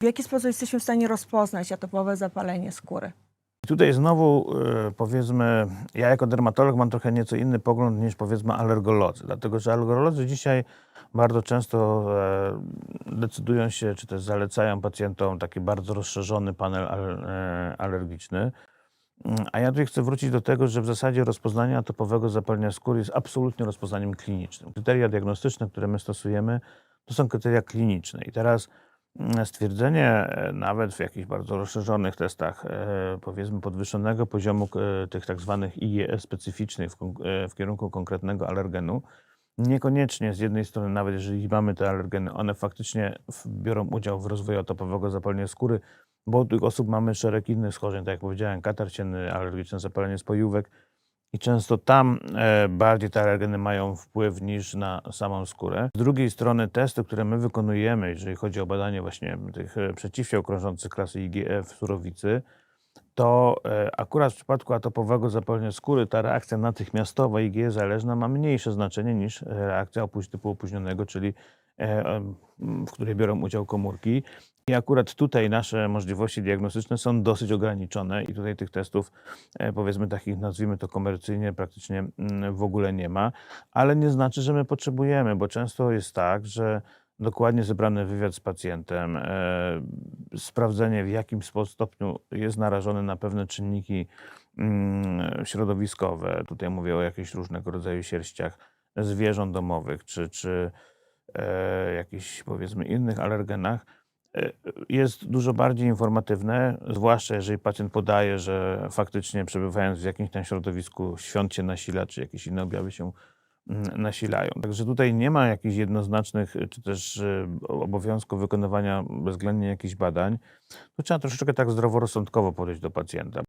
W jaki sposób jesteśmy w stanie rozpoznać atopowe zapalenie skóry? Tutaj znowu e, powiedzmy, ja jako dermatolog mam trochę nieco inny pogląd niż powiedzmy alergolodzy, dlatego że alergolodzy dzisiaj bardzo często e, decydują się, czy też zalecają pacjentom taki bardzo rozszerzony panel e, alergiczny. Mm, A ja tutaj chcę wrócić do tego, że w zasadzie rozpoznanie atopowego zapalenia skóry jest absolutnie rozpoznaniem klinicznym. Kryteria diagnostyczne, które my stosujemy, to są kryteria kliniczne. I teraz stwierdzenie e, nawet w jakichś bardzo rozszerzonych testach, e, powiedzmy podwyższonego poziomu e, tych tak zwanych IgE specyficznych w, kierunku konkretnego alergenu, niekoniecznie z jednej strony, nawet jeżeli mamy te alergeny, one faktycznie biorą udział w rozwoju atopowego zapalenia skóry, bo u tych osób mamy szereg innych schorzeń, tak jak powiedziałem, katar cienny, alergiczne zapalenie spojówek i często tam e, bardziej te alergeny mają wpływ niż na samą skórę. Z drugiej strony testy, które my wykonujemy, jeżeli chodzi o badanie właśnie tych e, przeciwciał krążących klasy IgE w surowicy, to e, akurat w przypadku atopowego zapalenia skóry ta reakcja natychmiastowa IgE zależna ma mniejsze znaczenie niż reakcja typu opóźnionego, czyli w której biorą udział komórki. I akurat tutaj nasze możliwości diagnostyczne są dosyć ograniczone i tutaj tych testów, e, powiedzmy takich, nazwijmy to komercyjnie, praktycznie mm, w ogóle nie ma, ale nie znaczy, że my potrzebujemy, bo często jest tak, że dokładnie zebrany wywiad z pacjentem, e, sprawdzenie w jakim stopniu jest narażony na pewne czynniki mm, środowiskowe, tutaj mówię o jakichś różnego rodzaju sierściach zwierząt domowych, czy, czy e, jakichś powiedzmy innych alergenach, jest dużo bardziej informatywne, zwłaszcza jeżeli pacjent podaje, że faktycznie przebywając w jakimś tam środowisku świąt się nasila, czy jakieś inne objawy się mm, nasilają. Także tutaj nie ma jakichś jednoznacznych, czy też e, obowiązku wykonywania bezwzględnie jakichś badań. Tu trzeba troszeczkę tak zdroworozsądkowo podejść do pacjenta.